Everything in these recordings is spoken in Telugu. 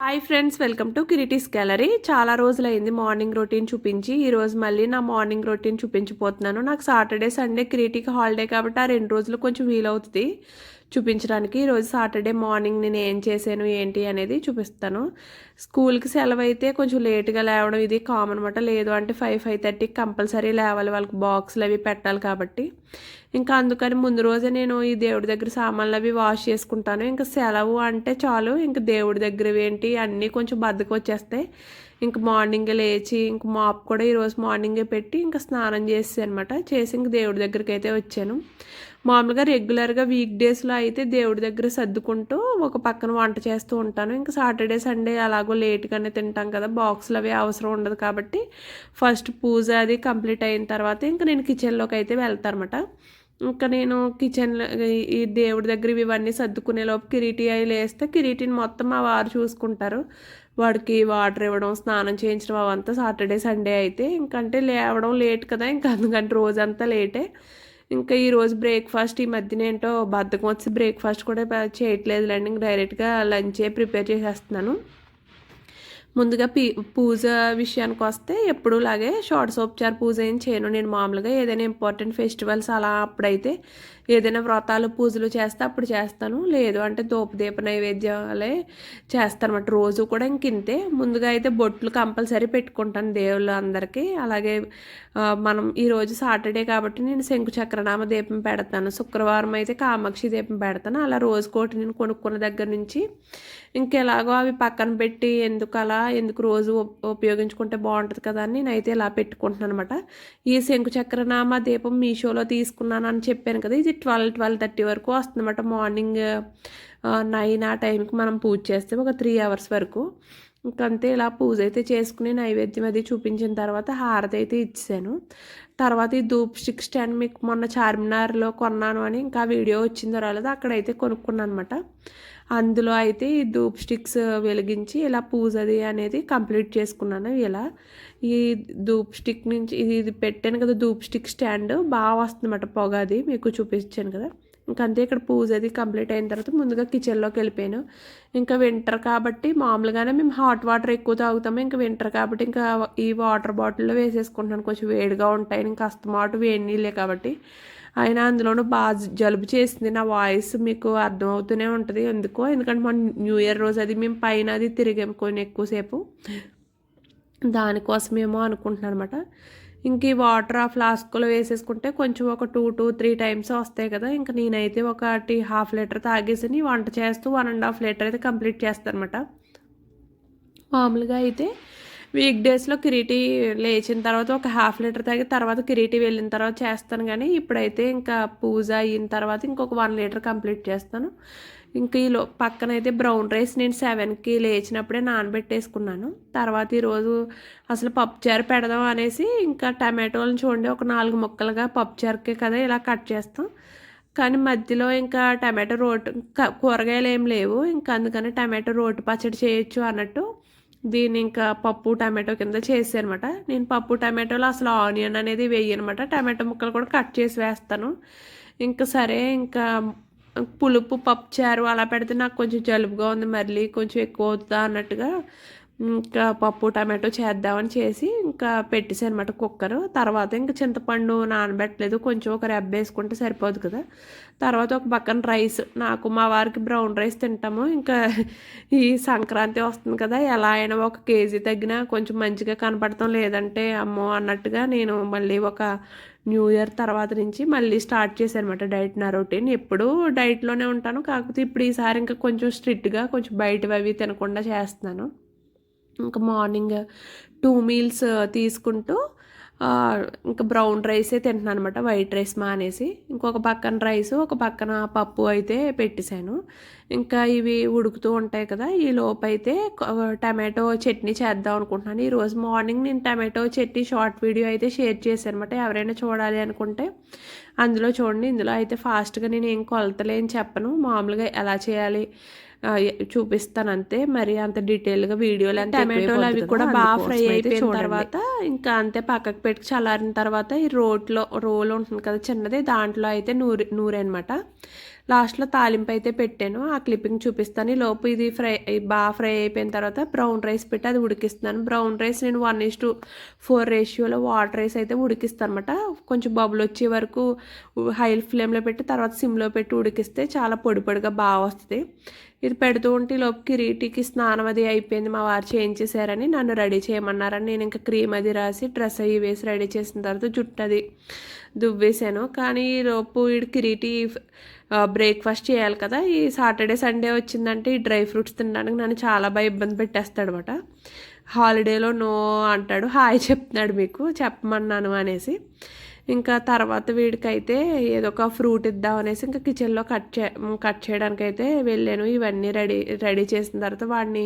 Hi friends welcome to Kiriti's gallery. చాలా రోజులైంది మార్నింగ్ రొటీన్ చూపించి ఈరోజు మళ్ళీ నా మార్నింగ్ రొటీన్ చూపించిపోతున్నాను నాకు సాటర్డే సండే కిరీటీకి హాలిడే కాబట్టి ఆ రెండు రోజులు కొంచెం వీలవుతుంది. చూపించడానికి ఈరోజు సాటర్డే మార్నింగ్ నేను ఏం చేశాను ఏంటి అనేది చూపిస్తాను. స్కూల్కి సెలవు అయితే కొంచెం లేట్గా లేవడం ఇది కామన్ అనమాట లేదు అంటే ఫైవ్ ఫైవ్ థర్టీకి కంపల్సరీ లేవాలి. వాళ్ళకి బాక్సులు అవి పెట్టాలి కాబట్టి. ఇంకా అందుకని ముందు రోజే నేను ఈ దేవుడి దగ్గర సామాన్లు అవి వాష్ చేసుకుంటాను. ఇంకా సెలవు అంటే చాలు. ఇంకా దేవుడి దగ్గర ఏంటి అన్నీ కొంచెం బద్దకు వచ్చేస్తాయి. ఇంక మార్నింగే లేచి ఇంక మాప్ కూడా ఈరోజు మార్నింగే పెట్టి ఇంకా స్నానం చేసి అనమాట చేసి ఇంక దేవుడి దగ్గరికి అయితే వచ్చాను. మామూలుగా రెగ్యులర్గా వీక్ డేస్లో అయితే దేవుడి దగ్గర సర్దుకుంటూ ఒక పక్కన వంట చేస్తూ ఉంటాను. ఇంకా సాటర్డే సండే అలాగో లేట్గానే తింటాం కదా బాక్స్లు అవి అవసరం ఉండదు కాబట్టి ఫస్ట్ పూజ అది కంప్లీట్ అయిన తర్వాత ఇంకా నేను కిచెన్లోకి అయితే వెళ్తానమాట ఇంకా నేను కిచెన్లో ఈ దేవుడి దగ్గర ఇవన్నీ సర్దుకునే లోపు కిరీటి అవి లేస్తే కిరీటిని మొత్తం మా వారు చూసుకుంటారు. వాడికి వాటర్ ఇవ్వడం స్నానం చేయించడం అవంతా సాటర్డే సండే అయితే ఇంకంటే లేవడం లేట్ కదా ఇంకా అందుకంటే రోజంతా లేటే. ఇంకా ఈరోజు బ్రేక్ఫాస్ట్ ఈ మధ్యన ఏంటో బద్దకం వచ్చి బ్రేక్ఫాస్ట్ కూడా చేయట్లేదులేండి. ఇంక డైరెక్ట్గా లంచే ప్రిపేర్ చేసేస్తున్నాను. ముందుగా పీ పూజ విషయానికి వస్తే ఎప్పుడు లాగే షోడశోపచార పూజ ఏం చేయను. నేను మామూలుగా ఏదైనా ఇంపార్టెంట్ ఫెస్టివల్స్ అలా అప్పుడైతే ఏదైనా వ్రతాలు పూజలు చేస్తే అప్పుడు చేస్తాను. లేదు అంటే దూపదీప నైవేద్యాలే చేస్తాను అనమాట రోజు కూడా ఇంకింతే ముందుగా అయితే బొట్లు కంపల్సరీ పెట్టుకుంటాను దేవుళ్ళు అందరికీ. అలాగే మనం ఈరోజు సాటర్డే కాబట్టి నేను శంకు చక్రనామ దీపం పెడతాను. శుక్రవారం అయితే కామాక్షి దీపం పెడతాను. అలా రోజుకోటి నేను కొనుక్కున్న దగ్గర నుంచి ఇంకెలాగో అవి పక్కన పెట్టి ఎందుకు అలా ఎందుకు రోజు ఉపయోగించుకుంటే బాగుంటుంది కదా అని నేనైతే ఇలా పెట్టుకుంటున్నాను అనమాట ఈ శంకు చక్రనామ దీపం మీషోలో తీసుకున్నాను అని చెప్పాను కదా ఇది ట్వెల్వ్ ట్వెల్వ్ థర్టీ వరకు వస్తుందన్నమాట మార్నింగ్ నైన్ ఆ టైంకి మనం పూజ చేస్తే ఒక త్రీ అవర్స్ వరకు. ఇంకంతే ఇలా పూజ అయితే చేసుకుని నైవేద్యం అది చూపించిన తర్వాత హారతి అయితే ఇచ్చాను తర్వాత ఈ ధూప్ స్టిక్ స్టాండ్ మీకు మొన్న చార్మినార్లో కొన్నాను అని ఇంకా వీడియో వచ్చిందో రాలేదు అక్కడైతే కొనుక్కున్నాను అనమాట అందులో అయితే ఈ ధూప్ స్టిక్స్ వెలిగించి ఇలా పూజ అది అనేది కంప్లీట్ చేసుకున్నాను ఇలా. ఈ ధూప్ స్టిక్ నుంచి ఇది పెట్టాను కదా ధూప్ స్టిక్ స్టాండ్ బాగా వస్తుందన్నమాట పొగ అది మీకు చూపించాను కదా. ఇంకంతే ఇక్కడ పూజ అది కంప్లీట్ అయిన తర్వాత ముందుగా కిచెన్లోకి వెళ్ళిపోయాను. ఇంకా వింటర్ కాబట్టి మామూలుగానే మేము హాట్ వాటర్ ఎక్కువ తాగుతాము. ఇంకా వింటర్ కాబట్టి ఇంకా ఈ వాటర్ బాటిల్లో వేసేసుకుంటున్నాను. కొంచెం వేడిగా ఉంటాయి. ఇంకా అస్తమాటు వేడి నీళ్ళే కాబట్టి. అయినా అందులోనూ బాగా జలుబు చేసింది. నా వాయిస్ మీకు అర్థమవుతూనే ఉంటుంది. ఎందుకో? ఎందుకంటే మన న్యూ ఇయర్ రోజు అది మేము పైన అది తిరిగాము కొన్ని ఎక్కువసేపు. దానికోసమేమో అనుకుంటున్నాను అనమాట ఇంక ఈ వాటర్ ఆ ఫ్లాస్క్లో వేసేసుకుంటే కొంచెం ఒక టూ టూ త్రీ టైమ్స్ వస్తాయి కదా. ఇంకా నేనైతే ఒకటి హాఫ్ లీటర్ తాగేసి వంట చేస్తూ వన్ అండ్ హాఫ్ లీటర్ అయితే కంప్లీట్ చేస్తాను అనమాట మామూలుగా అయితే వీక్ డేస్లో కిరీటి లేచిన తర్వాత ఒక హాఫ్ లీటర్ తాగి తర్వాత కిరీటి వెళ్ళిన తర్వాత చేస్తాను కానీ ఇప్పుడైతే ఇంకా పూజ అయిన తర్వాత ఇంకొక వన్ లీటర్ కంప్లీట్ చేస్తాను. ఇంకా ఈలో పక్కన అయితే బ్రౌన్ రైస్ నేను సెవెన్కి లేచినప్పుడే నానబెట్టేసుకున్నాను. తర్వాత ఈరోజు అసలు పప్పుచారు పెడదాం అనేసి ఇంకా టమాటోలను చూడండి ఒక నాలుగు ముక్కలుగా పప్పుచారుకే కదా ఇలా కట్ చేస్తాం. కానీ మధ్యలో ఇంకా టమాటో రోటి కూరగాయలు ఏం లేవు. ఇంకా అందుకని టమాటో రోటి పచ్చడి చేయొచ్చు అన్నట్టు దీన్ని ఇంకా పప్పు టమాటో కింద అనమాట నేను పప్పు టమాటోలో అసలు ఆనియన్ అనేది వేయనమాట. టమాటో ముక్కలు కూడా కట్ చేసి వేస్తాను. ఇంకా సరే ఇంకా పులుపు పప్పు చారు అలా పెడితే నాకు కొంచెం జలుబుగా ఉంది. మళ్ళీ కొంచెం ఎక్కువ అవుతుందా అన్నట్టుగా ఇంకా పప్పు టమాటో చేద్దామని చేసి ఇంకా పెట్టేసాను అనమాట కుక్కర్. తర్వాత ఇంకా చింతపండు నానబెట్టలేదు. కొంచెం ఒక రెబ్బ వేసుకుంటే సరిపోదు కదా. తర్వాత ఒక పక్కన రైస్. నాకు మా వారికి బ్రౌన్ రైస్ తింటాము. ఇంకా ఈ సంక్రాంతి వస్తుంది కదా. ఎలా అయినా ఒక కేజీ తగ్గినా కొంచెం మంచిగా కనపడతాం. లేదంటే అమ్మో అన్నట్టుగా నేను మళ్ళీ ఒక న్యూ ఇయర్ తర్వాత నుంచి మళ్ళీ స్టార్ట్ చేశాను అనమాట డైట్ నా రొటీన్. ఎప్పుడూ డైట్లోనే ఉంటాను. కాకపోతే ఇప్పుడు ఈసారి ఇంకా కొంచెం స్ట్రిక్ట్గా కొంచెం బయటవి అవి తినకుండా చేస్తున్నాను. ఇంకా మార్నింగ్ టూ మీల్స్ తీసుకుంటూ ఇంకా బ్రౌన్ రైసే తింటున్నాను అనమాట వైట్ రైస్ మానేసి ఇంకొక పక్కన రైస్ ఒక పక్కన పప్పు అయితే పెట్టేశాను. ఇంకా ఇవి ఉడుకుతూ ఉంటాయి కదా ఈ లోపు అయితే టమాటో చట్నీ చేద్దాం అనుకుంటున్నాను. ఈరోజు మార్నింగ్ నేను టమాటో చట్నీ షార్ట్ వీడియో అయితే షేర్ చేశాను అనమాట ఎవరైనా చూడాలి అనుకుంటే అందులో చూడండి. ఇందులో అయితే ఫాస్ట్గా నేను ఏం కొలతలేని చెప్పను. మామూలుగా ఎలా చేయాలి చూపిస్తాను అంతే మరి అంత డీటెయిల్గా వీడియోలు అంటే టమాటోలు అవి కూడా బాగా ఫ్రై అయిపోయిన తర్వాత ఇంకా అంతే పక్కకు పెట్టి చల్లారిన తర్వాత ఈ రోట్లో రోల్ ఉంటుంది కదా చిన్నది దాంట్లో అయితే నూరి నూరే అనమాట లాస్ట్లో తాలింపు అయితే పెట్టాను. ఆ క్లిప్పింగ్ చూపిస్తాను. ఈ లోపు ఇది ఫ్రై బాగా ఫ్రై అయిపోయిన తర్వాత బ్రౌన్ రైస్ పెట్టి అది ఉడికిస్తున్నాను. బ్రౌన్ రైస్ నేను వన్ ఇస్ టు ఫోర్ రేషియోలో వాటర్ రైస్ అయితే ఉడికిస్తాను అనమాట కొంచెం బబుల్ వచ్చే వరకు హై ఫ్లేమ్లో పెట్టి తర్వాత సిమ్లో పెట్టి ఉడికిస్తే చాలా పొడి పొడిగా బాగా వస్తుంది. ఇది పెడుతూ ఉంటే లోపు కిరీటికి స్నానం అది అయిపోయింది. మా వారు చేయించేశారని నన్ను రెడీ చేయమన్నారని నేను ఇంకా క్రీమ్ అది రాసి డ్రెస్ అవి వేసి రెడీ చేసిన తర్వాత జుట్టు అది దువ్వేశాను. కానీ ఈ లోపు వీడు కిరీటి బ్రేక్ఫాస్ట్ చేయాలి కదా. ఈ సాటర్డే సండే వచ్చిందంటే ఈ డ్రై ఫ్రూట్స్ తినడానికి నన్ను చాలా బాగా ఇబ్బంది పెట్టేస్తాడనమాట హాలిడేలో నో అంటాడు. హాయ్ చెప్తున్నాడు మీకు. చెప్పమన్నాను అనేసి. ఇంకా తర్వాత వీడికైతే ఏదో ఒక ఫ్రూట్ ఇద్దాం అనేసి ఇంకా కిచెన్లో కట్ చే కట్ చేయడానికి అయితే వెళ్ళాను. ఇవన్నీ రెడీ రెడీ చేసిన తర్వాత వాడిని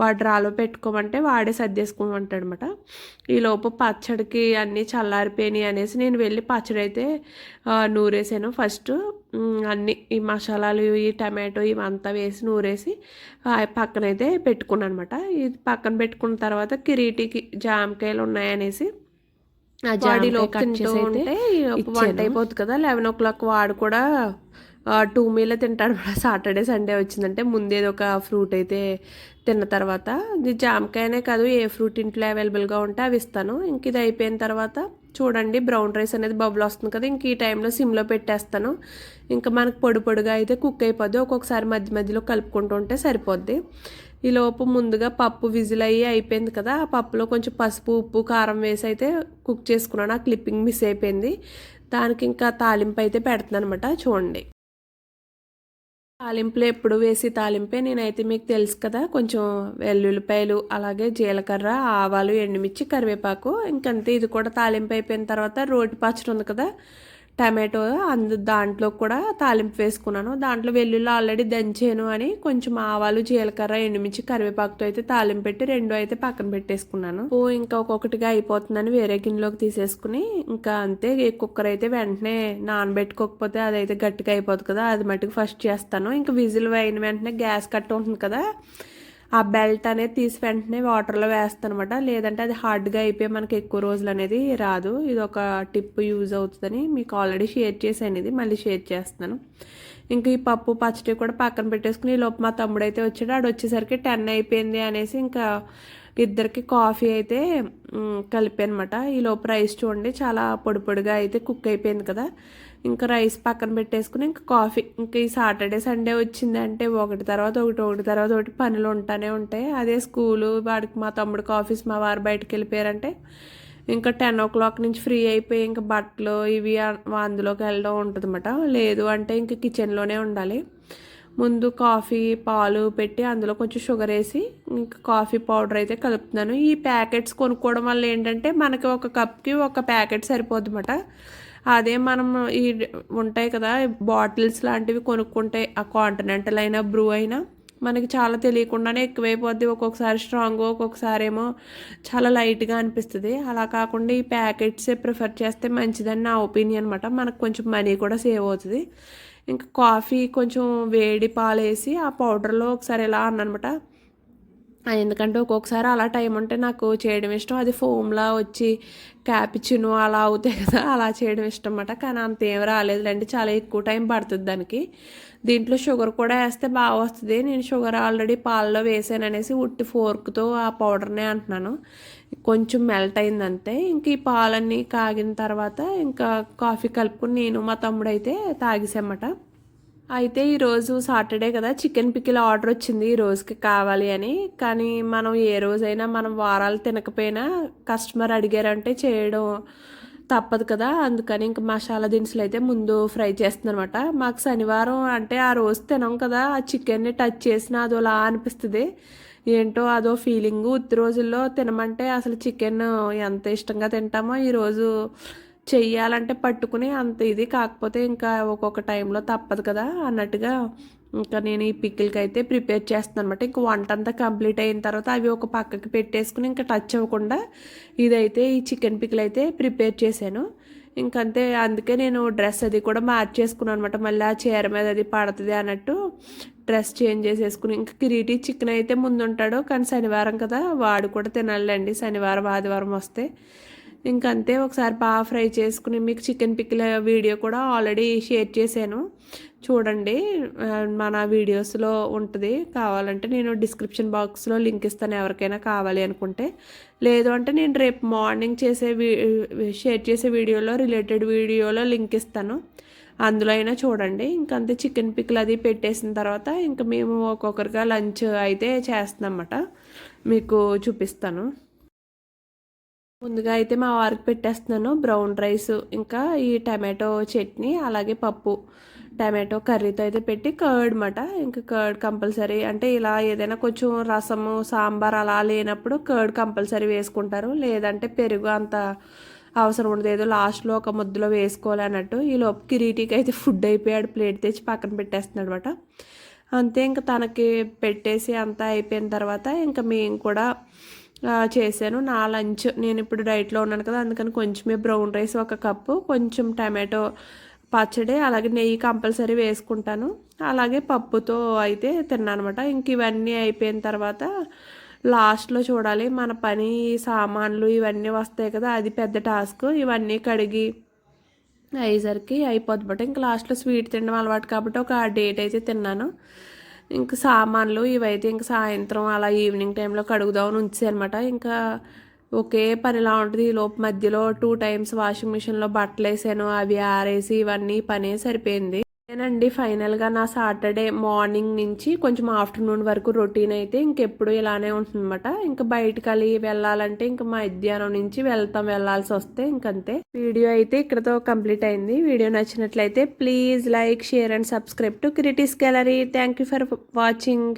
వాడు రాలో పెట్టుకోమంటే వాడే సర్దేసుకోమంటాడు అనమాట ఈ లోపు పచ్చడికి అన్నీ చల్లారిపోయినాయి అనేసి నేను వెళ్ళి పచ్చడి అయితే నూరేసాను. ఫస్ట్ అన్ని ఈ మసాలాలు ఈ టమాటో ఇవంతా వేసి నూరేసి పక్కనైతే పెట్టుకున్నాను అనమాట ఇది పక్కన పెట్టుకున్న తర్వాత కిరీటికి జామకాయలు ఉన్నాయనేసి బాడీలో తింటూ ఉంటే వంట అయిపోతుంది కదా లెవెన్ ఓ క్లాక్ వాడు కూడా టూ మీలే తింటాడు సాటర్డే సండే వచ్చిందంటే ముందేది ఒక ఫ్రూట్ అయితే తిన్న తర్వాత ఇది జామకాయనే కాదు ఏ ఫ్రూట్ ఇంట్లో అవైలబుల్గా ఉంటే అవి ఇస్తాను. ఇంక ఇది అయిపోయిన తర్వాత చూడండి బ్రౌన్ రైస్ అనేది బబుల్ వస్తుంది కదా ఇంక ఈ టైంలో సిమ్లో పెట్టేస్తాను. ఇంకా మనకు పొడి పొడిగా అయితే కుక్ అయిపోద్ది. ఒక్కొక్కసారి మధ్య మధ్యలో కలుపుకుంటూ ఉంటే సరిపోద్ది. ఈ లోపు ముందుగా పప్పు విజిల్ అయ్యి అయిపోయింది కదా ఆ పప్పులో కొంచెం పసుపు ఉప్పు కారం వేసి అయితే కుక్ చేసుకున్నాను. ఆ క్లిప్పింగ్ మిస్ అయిపోయింది. దానికి ఇంకా తాలింపు అయితే పెడుతున్నాను అనమాట చూడండి. తాలింపులో ఎప్పుడు వేసి తాలింపే నేనైతే మీకు తెలుసు కదా. కొంచెం వెల్లుల్లిపాయలు అలాగే జీలకర్ర ఆవాలు ఎండుమిర్చి కరివేపాకు ఇంకంతే. ఇది కూడా తాలింపు అయిపోయిన తర్వాత రోటి పచ్చడి ఉంది కదా. టమాటో అందు దాంట్లో కూడా తాలింపు వేసుకున్నాను. దాంట్లో వెల్లుల్లి ఆల్రెడీ దంచాను అని కొంచెం ఆవాలు జీలకర్ర ఎండుమిర్చి కరివేపాకుతో అయితే తాలింపు పెట్టి రెండు అయితే పక్కన పెట్టేసుకున్నాను. ఓ ఇంకా ఒక్కొక్కటిగా అయిపోతుందని వేరే గిన్నెలోకి తీసేసుకుని ఇంకా అంతే కుక్కర్ అయితే వెంటనే నానబెట్టుకోకపోతే అదైతే గట్టిగా అయిపోతుంది కదా అది మట్టుకు ఫస్ట్ చేస్తాను. ఇంకా విజిల్ అయిన వెంటనే గ్యాస్ కట్ ఉంటుంది కదా ఆ బెల్ట్ అనేది తీసి వెంటనే వాటర్లో వేస్తాను అనమాట లేదంటే అది హార్డ్గా అయిపోయి మనకి ఎక్కువ రోజులు అనేది రాదు. ఇది ఒక టిప్ యూజ్ అవుతుందని మీకు ఆల్రెడీ షేర్ చేశాను ఇది. మళ్ళీ షేర్ చేస్తాను ఇంకా ఈ పప్పు పచ్చడి కూడా పక్కన పెట్టేసుకుని ఈ లోపు మా తమ్ముడు అయితే వచ్చాడు. ఆడు వచ్చేసరికి టెన్ అయిపోయింది అనేసి ఇంకా ఇద్దరికి కాఫీ అయితే కలిపానమాట. ఈ లోపు రైస్ చూడండి చాలా పొడి పొడిగా అయితే కుక్ అయిపోయింది కదా. ఇంకా రైస్ పక్కన పెట్టేసుకుని ఇంకా కాఫీ. ఇంకా ఈ సాటర్డే సండే వచ్చిందంటే ఒకటి తర్వాత ఒకటి ఒకటి తర్వాత ఒకటి పనులు ఉంటానే ఉంటాయి. అదే స్కూలు వాడికి మా తమ్ముడికి ఆఫీస్ మా వారు బయటకు వెళ్ళిపోయారంటే ఇంకా టెన్ ఓ క్లాక్ నుంచి ఫ్రీ అయిపోయి ఇంకా బట్టలు ఇవి అందులోకి వెళ్ళడం ఉంటుందన్నమాట. లేదు అంటే ఇంకా కిచెన్లోనే ఉండాలి. ముందు కాఫీ పాలు పెట్టి అందులో కొంచెం షుగర్ వేసి ఇంకా కాఫీ పౌడర్ అయితే కలుపుతున్నాను. ఈ ప్యాకెట్స్ కొనుక్కోవడం వల్ల ఏంటంటే మనకి ఒక కప్కి ఒక ప్యాకెట్ సరిపోద్ది అన్నమాట. అదే మనం ఈ ఉంటాయి కదా బాటిల్స్ లాంటివి కొనుక్కుంటే ఆ కాంటినెంటల్ అయినా బ్రూ అయినా మనకి చాలా తెలియకుండానే ఎక్కువైపోద్ది. ఒక్కొక్కసారి స్ట్రాంగ్ ఒక్కొక్కసారి ఏమో చాలా లైట్గా అనిపిస్తుంది. అలా కాకుండా ఈ ప్యాకెట్సే ప్రిఫర్ చేస్తే మంచిదని నా ఒపీనియన్ అనమాట మనకు కొంచెం మనీ కూడా సేవ్ అవుతుంది. ఇంకా కాఫీ కొంచెం వేడి పాలు వేసి ఆ పౌడర్లో ఒకసారి ఎలా అన్నమాట ఎందుకంటే ఒక్కొక్కసారి అలా టైం ఉంటే నాకు చేయడం ఇష్టం. అది ఫోమ్లా వచ్చి క్యాపిచిను అలా అవుతాయి కదా అలా చేయడం ఇష్టం అన్నమాట కానీ అంత ఏం రాలేదులేండి చాలా ఎక్కువ టైం పడుతుంది దానికి. దీంట్లో షుగర్ కూడా వేస్తే బాగా వస్తుంది. నేను షుగర్ ఆల్రెడీ పాలలో వేసాను అనేసి ఉట్టి ఫోర్క్తో ఆ పౌడర్నే అంటున్నాను. కొంచెం మెల్ట్ అయిందంతే. ఇంక ఈ పాలన్నీ కాగిన తర్వాత ఇంకా కాఫీ కలుపుకుని నేను మా తమ్ముడైతే తాగేసామట అయితే ఈరోజు సాటర్డే కదా చికెన్ పికిల్ ఆర్డర్ వచ్చింది ఈ రోజుకి కావాలి అని. కానీ మనం ఏ రోజైనా మనం వారాలు తినకపోయినా కస్టమర్ అడిగారంటే చేయడం తప్పదు కదా. అందుకని ఇంక మసాలా దినుసులు అయితే ముందు ఫ్రై చేస్తుందనమాట మాకు శనివారం అంటే ఆ రోజు తినం కదా ఆ చికెన్ని టచ్ చేసిన అదోలా అనిపిస్తుంది. ఏంటో అదో ఫీలింగు. ఉత్తి రోజుల్లో తినమంటే అసలు చికెన్ ఎంత ఇష్టంగా తింటామో ఈరోజు చెయ్యాలంటే పట్టుకుని అంత ఇది. కాకపోతే ఇంకా ఒక్కొక్క టైంలో తప్పదు కదా అన్నట్టుగా ఇంకా నేను ఈ పిక్కిల్కి అయితే ప్రిపేర్ చేస్తాను అనమాట ఇంకా వంట అంతా కంప్లీట్ అయిన తర్వాత అవి ఒక పక్కకి పెట్టేసుకుని ఇంకా టచ్ అవ్వకుండా ఇదైతే ఈ చికెన్ పిక్కిల్ అయితే ప్రిపేర్ చేశాను. ఇంకంతే అందుకే నేను డ్రెస్ అది కూడా మార్చేసుకున్నాను అనమాట మళ్ళీ ఆ చీర మీద అది పడుతుంది అన్నట్టు డ్రెస్ చేంజ్ చేసేసుకుని ఇంకా కిరీటి చికెన్ అయితే ముందుంటాడు కానీ శనివారం కదా వాడు కూడా తినాలండి. శనివారం ఆదివారం వస్తే ఇంకంతే ఒకసారి బాగా ఫ్రై చేసుకుని మీకు చికెన్ పిక్కిల వీడియో కూడా ఆల్రెడీ షేర్ చేశాను. చూడండి మన వీడియోస్లో ఉంటుంది. కావాలంటే నేను డిస్క్రిప్షన్ బాక్స్లో లింక్ ఇస్తాను ఎవరికైనా కావాలి అనుకుంటే. లేదు అంటే నేను రేపు మార్నింగ్ చేసే వీ షేర్ చేసే వీడియోలో రిలేటెడ్ వీడియోలో లింక్ ఇస్తాను. అందులో అయినా చూడండి. ఇంకంతే చికెన్ పిక్లు అది పెట్టేసిన తర్వాత ఇంకా మేము ఒక్కొక్కరిగా లంచ్ అయితే చేస్తామన్నమాట మీకు చూపిస్తాను. ముందుగా అయితే మా వారికి పెట్టేస్తున్నాను బ్రౌన్ రైస్ ఇంకా ఈ టమాటో చట్నీ అలాగే పప్పు. టమాటో కర్రీతో అయితే పెట్టి కర్డ్ మాట. ఇంకా కర్డ్ కంపల్సరీ అంటే ఇలా ఏదైనా కొంచెం రసము సాంబార్ అలా లేనప్పుడు కర్డ్ కంపల్సరీ వేసుకుంటారు. లేదంటే పెరుగు అంత అవసరం ఉండదు. ఏదో లాస్ట్లో ఒక ముద్దలో వేసుకోవాలి అన్నట్టు. ఈ లోపు కిరీటికి అయితే ఫుడ్ అయిపోయాడు ప్లేట్ తెచ్చి పక్కన పెట్టేస్తున్నాడు అనమాట అంతే ఇంకా తనకి పెట్టేసి అంతా అయిపోయిన తర్వాత ఇంకా మేము కూడా చేశాను. నా లంచ్ నేను ఇప్పుడు డైట్లో ఉన్నాను కదా అందుకని కొంచెమే బ్రౌన్ రైస్ ఒక కప్పు కొంచెం టమాటో పచ్చడి అలాగే నెయ్యి కంపల్సరీ వేసుకుంటాను. అలాగే పప్పుతో అయితే తిన్నానమాట ఇంక ఇవన్నీ అయిపోయిన తర్వాత లాస్ట్లో చూడాలి మన పని సామాన్లు ఇవన్నీ వస్తాయి కదా అది పెద్ద టాస్క్. ఇవన్నీ కడిగి అయ్యేసరికి అయిపోద్ది బట్ ఇంక లాస్ట్లో స్వీట్ తినడం అలవాటు కాబట్టి ఒక డేట్ అయితే తిన్నాను. ఇంకా సామాన్లు ఇవైతే ఇంకా సాయంత్రం అలా ఈవినింగ్ టైంలో కడుగుదామని ఉంచాయి అనమాట ఇంకా ఒకే పనిలా ఉంటుంది ఈ లోపు మధ్యలో టూ టైమ్స్ వాషింగ్ మిషన్లో బట్టలు వేసాను అవి ఆరేసి ఇవన్నీ పనే సరిపోయింది. నేనండి ఫైనల్గా నా సాటర్డే మార్నింగ్ నుంచి కొంచెం ఆఫ్టర్నూన్ వరకు రొటీన్ అయితే ఇంకెప్పుడు ఇలానే ఉంటుందన్నమాట. ఇంకా బయటకు అలి వెళ్ళాలంటే ఇంకా మధ్యాహ్నం నుంచి వెళ్తాం వెళ్ళాల్సి వస్తే ఇంకంతే. వీడియో అయితే ఇక్కడతో కంప్లీట్ అయింది. వీడియో నచ్చినట్లయితే please like share and subscribe to Kiriti's gallery. Thank you for watching.